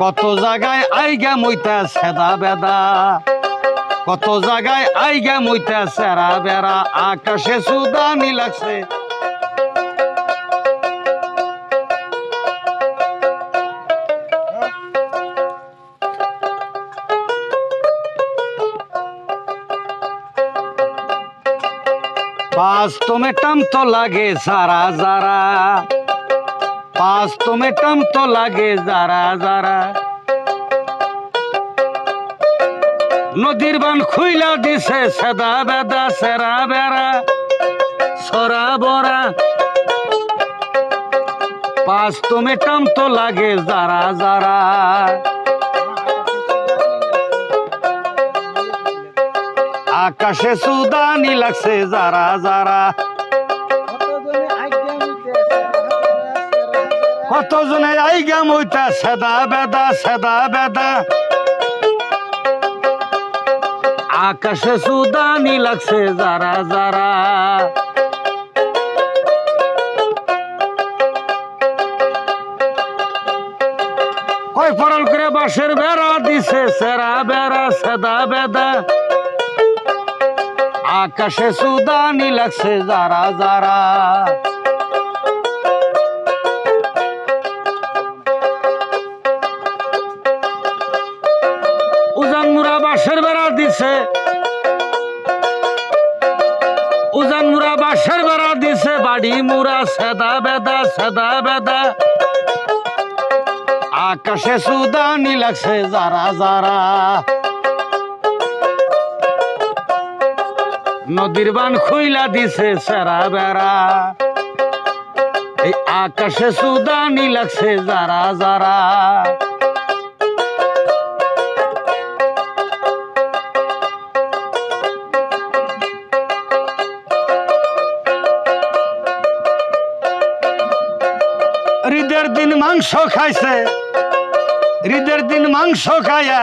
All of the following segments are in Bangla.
কত জায়গায় আইগা মইতা সেদা বেদা কত জায়গায় আইগা মইতা সেরা বেড়া। আকাশে সুদানি লাগছে পাঁচ তোমে টাম তো লাগে সারা যারা। পাঁচ তোমে টাম তো লাগে যারা যারা। নদীর বান খুইলা দিছে সেদা বেদা, সেরা বেড়া, সরা বরা পাঁচ তোমে টাম তো লাগে যারা যারা। আকাশে সুদানি লাগছে যারা যারা। কতজনে আইগা মইতা সেদা বেদা সেদা বেদা। আকাশে সুদানি লাগছে যারা যারা। কয় ফরল করে বাঁশের বেড়া দিছে, সেরা বেড়া, সেদা বেদা। আকাশে সুদানি লাগছে যারা যারা। বাঁশের বেড়া দিছে। উজান মুরা বাঁশের বেড়া দিছে, বাড়ি মুরা সেদা বেদা সেদা বেদা। আকাশে সুদানি লাগছে যারা যারা। নদীর বান খুইলা দিছে সেরা বেড়া। আকাশে সুদানি লাগছে যারা যারা। ঈদের দিন মাংস খাইছে। ঈদের দিন মাংস খাইয়া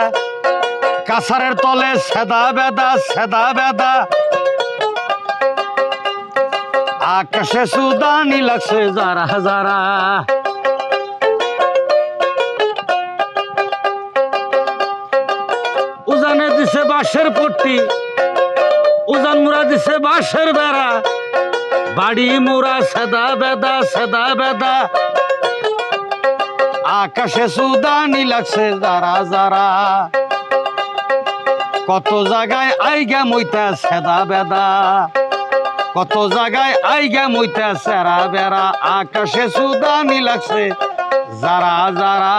কাছারের তলে সেদা বেদা সেদা বেদা। আকাশে সুদানি লাগছে যারা যারা। উজানে দিছে বাঁশের পট্টি, উজান মুরা দিছে বাঁশের বেড়া। বাড়ি মুরা সেদা বেদা সেদা বেদা। আকাশে সুদানি লাগছে যারা যারা। কত জায়গায় আইগা মইতা সেদা বেদা। কত জায়গায় আইগা মইতা সেরা বেড়া। আকাশে সুদানি লাগছে যারা যারা।